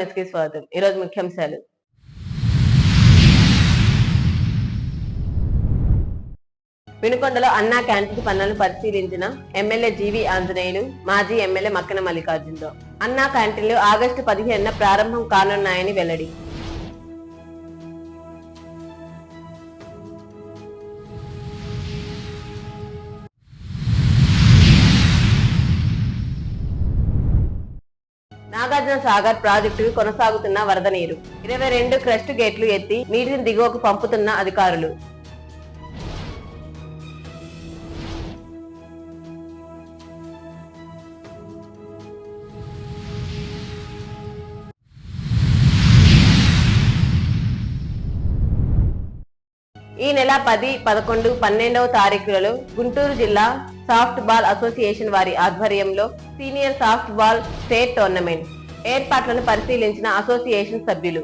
నమస్కారం కి స్వాగతం. ఈరోజు ముఖ్యాంశాలు వినుకొండలో అన్నా క్యాంటీన్ పనులను పరిశీలించిన ఎమ్మెల్యే జీవి ఆంజనేయులు మాజీ ఎమ్మెల్యే మక్కన మల్లికార్జునరావు. అన్నా క్యాంటీన్లు ఆగస్టు పదిహేనున ప్రారంభం కానున్నాయని వెల్లడి. నాగార్జున సాగర్ ప్రాజెక్టుకు కొనసాగుతున్న వరద నీరు. ఇరవై రెండు క్రస్ట్ గేట్లు ఎత్తి నీటిని దిగువకు పంపుతున్న అధికారులు. ఈ నెల పది పదకొండు పన్నెండవ తారీఖులలో గుంటూరు జిల్లా సాఫ్ట్ బాల్ అసోసియేషన్ వారి ఆధ్వర్యంలో senior soft ball state tournament. ఏర్పాట్లను పరిశీలించిన అసోసియేషన్ సభ్యులు.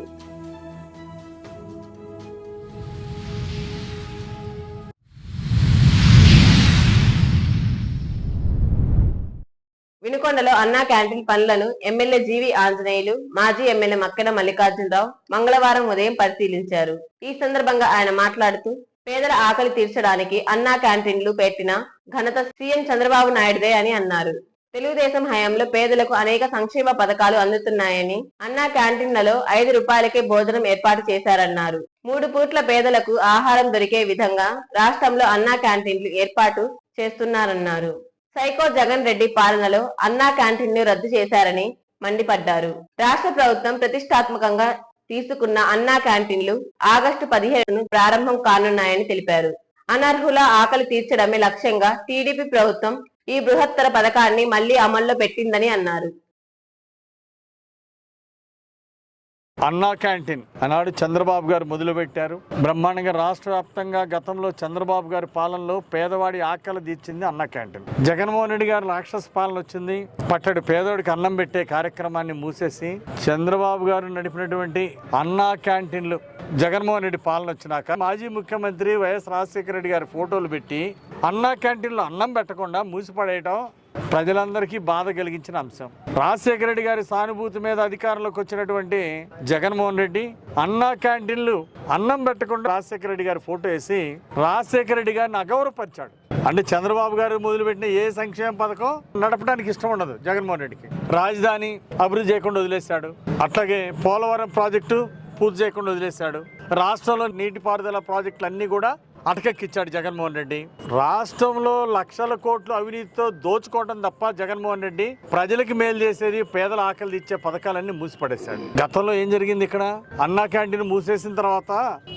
వినుకొండలో అన్నా క్యాంటీన్ పనులను ఎమ్మెల్యే జీవి ఆంజనేయులు మాజీ ఎమ్మెల్యే మక్కెన మల్లికార్జునరావు మంగళవారం ఉదయం పరిశీలించారు. ఈ సందర్భంగా ఆయన మాట్లాడుతూ పేదల ఆకలి తీర్చడానికి అన్నా క్యాంటీన్లు పెట్టిన ఘనత సీఎం చంద్రబాబు నాయుడుదే అని అన్నారు. తెలుగుదేశం హయాంలో పేదలకు అనేక సంక్షేమ పథకాలు అందుతున్నాయని అన్నా క్యాంటీన్లలో ఐదు రూపాయలకే భోజనం ఏర్పాటు చేశారన్నారు. మూడు పూట్ల పేదలకు ఆహారం దొరికే విధంగా రాష్ట్రంలో అన్నా క్యాంటీన్లు ఏర్పాటు చేస్తున్నారన్నారు. సైకో జగన్ రెడ్డి పాలనలో అన్నా క్యాంటీన్ను రద్దు చేశారని మండిపడ్డారు. రాష్ట్ర ప్రభుత్వం ప్రతిష్టాత్మకంగా తీసుకున్న అన్నా క్యాంటీన్లు ఆగస్టు పదిహేను ప్రారంభం కానున్నాయని తెలిపారు. అనర్హుల ఆకలి తీర్చడమే లక్ష్యంగా టీడీపీ ప్రభుత్వం ఈ బృహత్తర పథకాన్ని మళ్ళీ అమల్లో పెట్టిందని అన్నారు. అన్నా క్యాంటీన్. ఆనాడు చంద్రబాబు గారు మొదలుపెట్టారు. బ్రహ్మాండంగా రాష్ట్ర వ్యాప్తంగా గతంలో చంద్రబాబు గారి పాలనలో పేదవాడి ఆకలి తీర్చింది అన్నా క్యాంటీన్. జగన్మోహన్ రెడ్డి గారి రాక్షస పాలన వచ్చింది. పట్టడు పేదోడికి అన్నం పెట్టే కార్యక్రమాన్ని మూసేసి చంద్రబాబు గారు నడిపినటువంటి అన్నా క్యాంటీన్లు జగన్మోహన్ రెడ్డి పాలన వచ్చినాక మాజీ ముఖ్యమంత్రి వైఎస్ రాజశేఖర రెడ్డి గారి ఫోటోలు పెట్టి అన్నా క్యాంటీన్లో అన్నం పెట్టకుండా మూసిపడేయటం ప్రజలందరికీ బాధ కలిగించిన అంశం. రాజశేఖర రెడ్డి గారి సానుభూతి మీద అధికారంలోకి వచ్చినటువంటి జగన్మోహన్ రెడ్డి అన్నా క్యాంటీన్లు అన్నం పెట్టకుండా రాజశేఖర రెడ్డి గారి ఫోటో వేసి రాజశేఖర రెడ్డి గారిని అగౌరవపరిచాడు. అంటే చంద్రబాబు గారు మొదలుపెట్టిన ఏ సంక్షేమ పథకం నడపడానికి ఇష్టం ఉండదు జగన్మోహన్ రెడ్డికి. రాజధాని అభివృద్ధి చేయకుండా వదిలేశాడు. అట్లాగే పోలవరం ప్రాజెక్టు పూర్తి చేయకుండా వదిలేశాడు. రాష్ట్రంలో నీటిపారుదల ప్రాజెక్టులు అన్నీ కూడా అటకెక్కిచ్చాడు జగన్మోహన్ రెడ్డి. రాష్ట్రంలో లక్షల కోట్లు అవినీతితో దోచుకోవడం తప్ప జగన్మోహన్ రెడ్డి ప్రజలకి మేలు చేసేది పేదల ఆకలి ఇచ్చే పథకాలన్నీ మూసిపడేశాడు. గతంలో ఏం జరిగింది ఇక్కడ? అన్నా క్యాంటీన్ మూసేసిన తర్వాత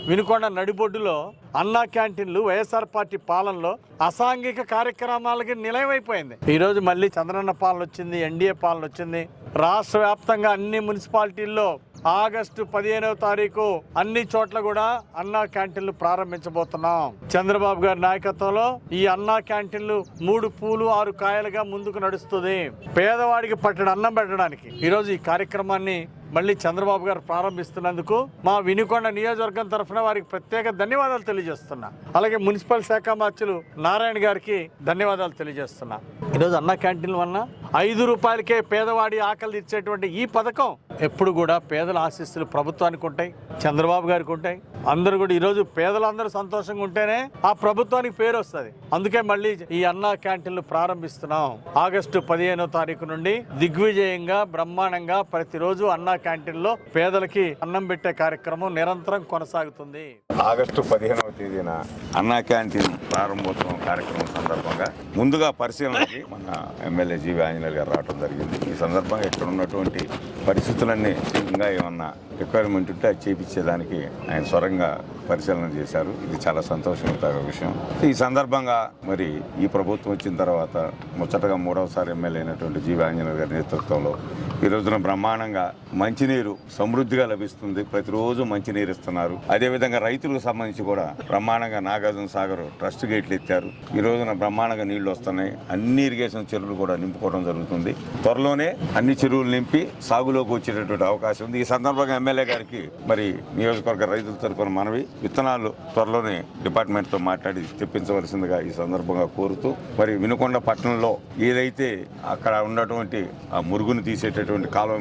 వినుకొండ నడిబొడ్డులో అన్నా క్యాంటీన్లు వైఎస్ఆర్ పార్టీ పాలనలో అసాంఘిక కార్యక్రమాలకి నిలయమైపోయింది. ఈరోజు మళ్ళీ చంద్రన్న పాలన వచ్చింది ఎన్డీఏ పాలన వచ్చింది. రాష్ట్ర వ్యాప్తంగా అన్ని మున్సిపాలిటీల్లో ఆగస్టు పదిహేనవ తారీఖు అన్ని చోట్ల కూడా అన్నా క్యాంటీన్లు ప్రారంభించబోతున్నాం. చంద్రబాబు గారి నాయకత్వంలో ఈ అన్నా క్యాంటీన్లు మూడు పూలు ఆరు కాయలుగా ముందుకు నడుస్తుంది. పేదవాడికి పట్టడి అన్నం పెట్టడానికి. ఈరోజు ఈ కార్యక్రమాన్ని మళ్ళీ చంద్రబాబు గారు ప్రారంభిస్తున్నందుకు మా వినుకొండ నియోజకవర్గం తరఫున వారికి ప్రత్యేక ధన్యవాదాలు తెలియజేస్తున్నా. అలాగే మున్సిపల్ శాఖ మార్చులు నారాయణ గారికి ధన్యవాదాలు తెలియజేస్తున్నా. ఈరోజు అన్న క్యాంటీన్ వలన ఐదు రూపాయలకే పేదవాడి ఆకలి ఇచ్చేటువంటి ఈ పథకం ఎప్పుడు కూడా పేదల ఆశీస్సులు ప్రభుత్వానికి ఉంటాయి చంద్రబాబు గారికి ఉంటాయి. అందరూ కూడా ఈరోజు పేదలందరూ సంతోషంగా ఉంటేనే ఆ ప్రభుత్వానికి పేరు వస్తుంది. అందుకే మళ్ళీ ఈ అన్నా క్యాంటీన్లు ప్రారంభిస్తున్నాం. ఆగస్టు పదిహేనో తారీఖు నుండి దిగ్విజయంగా బ్రహ్మాండంగా ప్రతిరోజు అన్నా క్యాంటీన్లో పేదలకి అన్నం పెట్టే కార్యక్రమం నిరంతరం కొనసాగుతుంది. ఆగస్టు పదిహేనవ తేదీన అన్నా క్యాంటీన్ ప్రారంభోత్సవం కార్యక్రమం సందర్భంగా ముందుగా పరిశీలనకి మన ఎమ్మెల్యే జీవి ఆంజనేయులు గారు రావడం జరిగింది. ఈ సందర్భంగా ఇక్కడ ఉన్నటువంటి పరిస్థితులన్నీ ఇంకా ఏమన్నా రిక్వైర్మెంట్ ఉంటే అది చేపించేదానికి ఆయన స్వరంగా పరిశీలన చేశారు. ఇది చాలా సంతోషకర విషయం. ఈ సందర్భంగా మరి ఈ ప్రభుత్వం వచ్చిన తర్వాత ముచ్చటగా మూడవసారి ఎమ్మెల్యే అయినటువంటి జీవి ఆంజనేయులు గారి నేతృత్వంలో ఈ రోజున బ్రహ్మాండంగా మంచినీరు సమృద్ధిగా లభిస్తుంది. ప్రతిరోజు మంచినీరు ఇస్తున్నారు. అదేవిధంగా రైతులకు సంబంధించి కూడా బ్రహ్మాండంగా నాగార్జున సాగర్ ట్రస్ట్ గేట్లు ఎత్తారు. ఈ రోజున బ్రహ్మాండంగా నీళ్ళు వస్తున్నాయి. అన్ని ఇరిగేషన్ చెరువులు కూడా నింపుకోవడం జరుగుతుంది. త్వరలోనే అన్ని చెరువులు నింపి సాగులోకి వచ్చేటటువంటి అవకాశం ఉంది. ఈ సందర్భంగా ఎమ్మెల్యే గారికి మరి నియోజకవర్గ రైతుల తరపున మనవి విత్తనాలు త్వరలోనే డిపార్ట్మెంట్తో మాట్లాడి తెప్పించవలసిందిగా ఈ సందర్భంగా కోరుతూ మరి వినుకొండ పట్టణంలో ఏదైతే అక్కడ ఉన్నటువంటి ఆ మురుగును తీసేటటువంటి కాలువ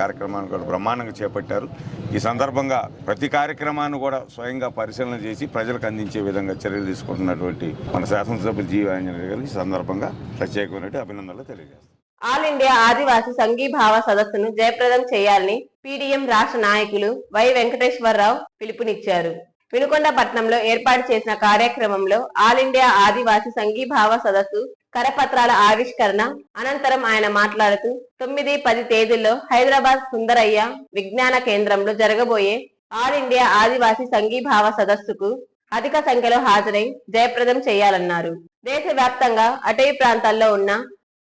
కార్యక్రమాన్ని కూడా బ్రహ్మాండంగా చేపట్టారు. ఈ సందర్భంగా ప్రతి కార్యక్రమాన్ని కూడా స్వయంగా పరిశీలన చేసి ప్రజలకు అందించే విధంగా చర్యలు తీసుకుంటున్నటువంటి మన శాసనసభ్యులు జీవ ఆంజనేయ గారు ఈ సందర్భంగా ప్రత్యేకమైన అభినందనలు తెలియజేస్తారు. ఆల్ ఇండియా ఆదివాసీ సంఘీభావ సదస్సును జయప్రదం చేయాలని పీడీఎం రాష్ట్ర నాయకులు వై వెంకటేశ్వరరావు పిలుపునిచ్చారు. వినుకొండ పట్నంలో ఏర్పాటు చేసిన కార్యక్రమంలో ఆల్ ఇండియా ఆదివాసీ సంఘీభావ సదస్సు కరపత్రాల ఆవిష్కరణ. అనంతరం ఆయన మాట్లాడుతూ తొమ్మిది పది తేదీల్లో హైదరాబాద్ సుందరయ్య విజ్ఞాన కేంద్రంలో జరగబోయే ఆల్ ఇండియా ఆదివాసీ సంఘీభావ సదస్సుకు అధిక సంఖ్యలో హాజరై జయప్రదం చేయాలన్నారు. దేశవ్యాప్తంగా అటవీ ప్రాంతాల్లో ఉన్న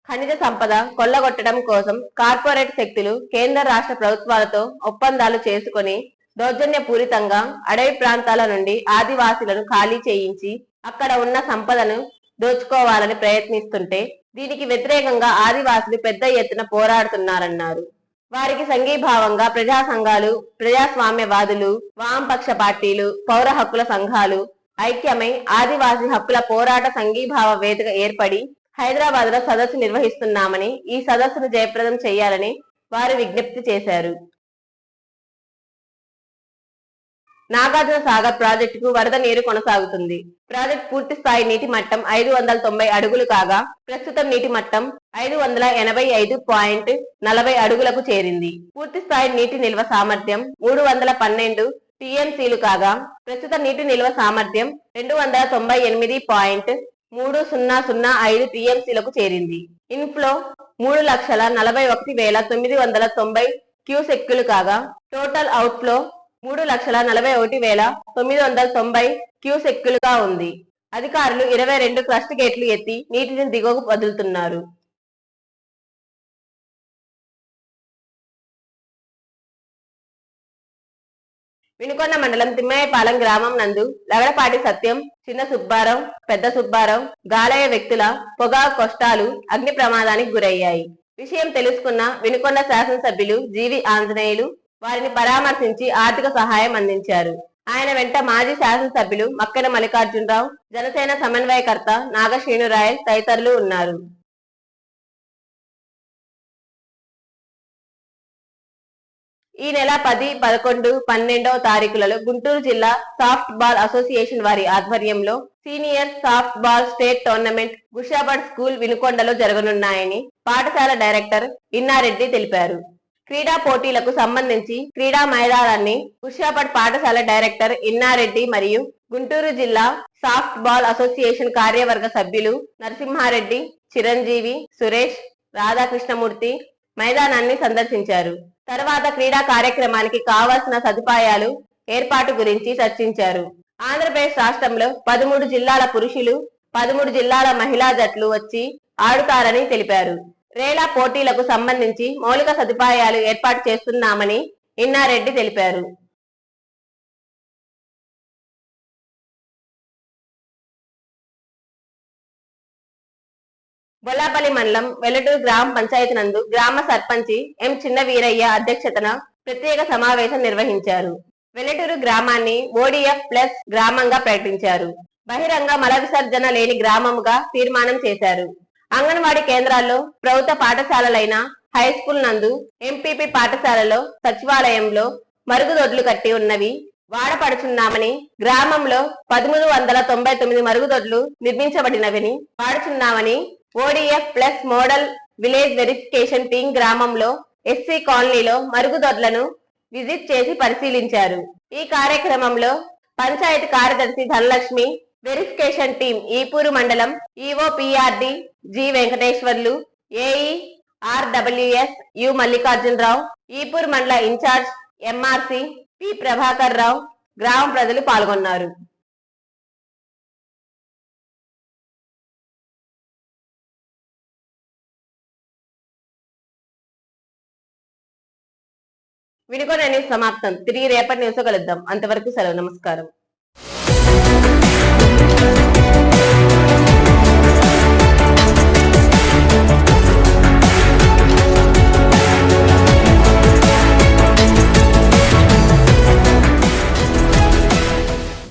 ఖనిజ సంపద కొల్లగొట్టడం కోసం కార్పొరేట్ శక్తులు కేంద్ర రాష్ట్ర ప్రభుత్వాలతో ఒప్పందాలు చేసుకొని దౌర్జన్యపూరితంగా అడవి ప్రాంతాల నుండి ఆదివాసులను ఖాళీ చేయించి అక్కడ ఉన్న సంపదను దోచుకోవాలని ప్రయత్నిస్తుంటే దీనికి వ్యతిరేకంగా ఆదివాసులు పెద్ద ఎత్తున పోరాడుతున్నారన్నారు. వారికి సంఘీభావంగా ప్రజా సంఘాలు ప్రజాస్వామ్యవాదులు వామపక్ష పార్టీలు పౌర హక్కుల సంఘాలు ఐక్యమై ఆదివాసీ హక్కుల పోరాట సంఘీభావ వేదిక ఏర్పడి హైదరాబాద్లో సదస్సు నిర్వహిస్తున్నామని ఈ సదస్సును జయప్రదం చేయాలని వారు విజ్ఞప్తి చేశారు. నాగార్జున సాగర్ ప్రాజెక్టుకు వరద నీరు కొనసాగుతుంది. ప్రాజెక్ట్ పూర్తి స్థాయి నీటి మట్టం ఐదు వందల తొంభై అడుగులు కాగా ప్రస్తుతం నీటి మట్టం ఐదు వందల ఎనభై ఐదు పాయింట్ నలభై అడుగులకు చేరింది. పూర్తి స్థాయి నీటి నిల్వ సామర్థ్యం మూడు వందల పన్నెండు టీఎంసీలు కాగా ప్రస్తుత నీటి నిల్వ సామర్థ్యం రెండు వందల తొంభై ఎనిమిది పాయింట్ మూడు సున్నా సున్నా ఐదు టీఎంసీలకు చేరింది. ఇన్ఫ్లో మూడు లక్షల నలభై ఒకటి వేల తొమ్మిది వందల తొంభై క్యూసెక్కులు కాగా టోటల్ అవుట్ఫ్లో మూడు లక్షల నలభై ఒకటి వేల తొమ్మిది వందల తొంభై క్యూసెక్కులుగా ఉంది. అధికారులు ఇరవై రెండు క్రస్ట్ గేట్లు ఎత్తి నీటిని దిగువకు వదులుతున్నారు. వినుకొండ మండలం తిమ్మయ్యపాలెం గ్రామం నందు లగడపాటి సత్యం చిన్న సుబ్బారావు పెద్ద సుబ్బారావు గాలయ్య వ్యక్తుల పొగా కొష్టాలు అగ్ని ప్రమాదానికి గురయ్యాయి. విషయం తెలుసుకున్న వినుకొండ శాసనసభ్యులు జీవి ఆంజనేయులు వారిని పరామర్శించి ఆర్థిక సహాయం అందించారు. ఆయన వెంట మాజీ శాసనసభ్యులు మక్కన మల్లికార్జునరావు జనసేన సమన్వయకర్త నాగశ్రీనురాయల్ తదితరులు ఉన్నారు. ఈ నెల పది పదకొండు పన్నెండవ తారీఖులలో గుంటూరు జిల్లా సాఫ్ట్ బాల్ అసోసియేషన్ వారి ఆధ్వర్యంలో senior soft ball state tournament Gushabad school వినుకొండలో జరగనున్నాయని పాఠశాల డైరెక్టర్ ఇన్నారెడ్డి తెలిపారు. క్రీడా పోటీలకు సంబంధించి క్రీడా మైదానాన్ని గుషాబాద్ పాఠశాల డైరెక్టర్ ఇన్నారెడ్డి మరియు గుంటూరు జిల్లా సాఫ్ట్ బాల్ అసోసియేషన్ కార్యవర్గ సభ్యులు నరసింహారెడ్డి చిరంజీవి సురేష్ రాధాకృష్ణమూర్తి మైదానాన్ని సందర్శించారు. తర్వాత క్రీడా కార్యక్రమానికి కావాల్సిన సదుపాయాలు ఏర్పాటు గురించి చర్చించారు. ఆంధ్రప్రదేశ్ రాష్ట్రంలో పదమూడు జిల్లాల పురుషులు పదమూడు జిల్లాల మహిళా జట్లు వచ్చి ఆడుతారని తెలిపారు. రేలా పోటీలకు సంబంధించి మౌలిక సదుపాయాలు ఏర్పాటు చేస్తున్నామని ఇన్నారెడ్డి తెలిపారు. బొల్లాపల్లి మండలం వెల్లటూరు గ్రామ పంచాయతీ నందు గ్రామ సర్పంచి ఎం చిన్న వీరయ్య అధ్యక్షతన ప్రత్యేక సమావేశం నిర్వహించారు. వెల్లటూరు గ్రామాన్ని ఓడిఎఫ్ ప్లస్ గ్రామంగా ప్రకటించారు. బహిరంగ మల విసర్జన లేని గ్రామముగా తీర్మానం చేశారు. అంగన్వాడీ కేంద్రాల్లో ప్రభుత్వ పాఠశాలలైన హై స్కూల్ నందు ఎంపీపీ పాఠశాలలో సచివాలయంలో మరుగుదొడ్లు కట్టి ఉన్నవి. వాడపడుచున్నామని గ్రామంలో పదమూడు వందల తొంభై తొమ్మిది మరుగుదొడ్లు నిర్మించబడినవని వాడుచున్నామని ODF plus model village verification team గ్రామంలో ఎస్సీ కాలనీలో మరుగుదొడ్లను విజిట్ చేసి పరిశీలించారు. ఈ కార్యక్రమంలో పంచాయతీ కార్యదర్శి ధనలక్ష్మి వెరిఫికేషన్ టీం ఈపూరు మండలం EO PRD G Venkateswarlu AE RWS U Mallikarjunarao Epur మండల incharge MRC P Prabhakar Rao గ్రామ ప్రజలు పాల్గొన్నారు. వినుకొనని సమాప్తం. తిరిగి రేపటి న్యూస్ కలుద్దాం. అంతవరకు సెలవు. నమస్కారం.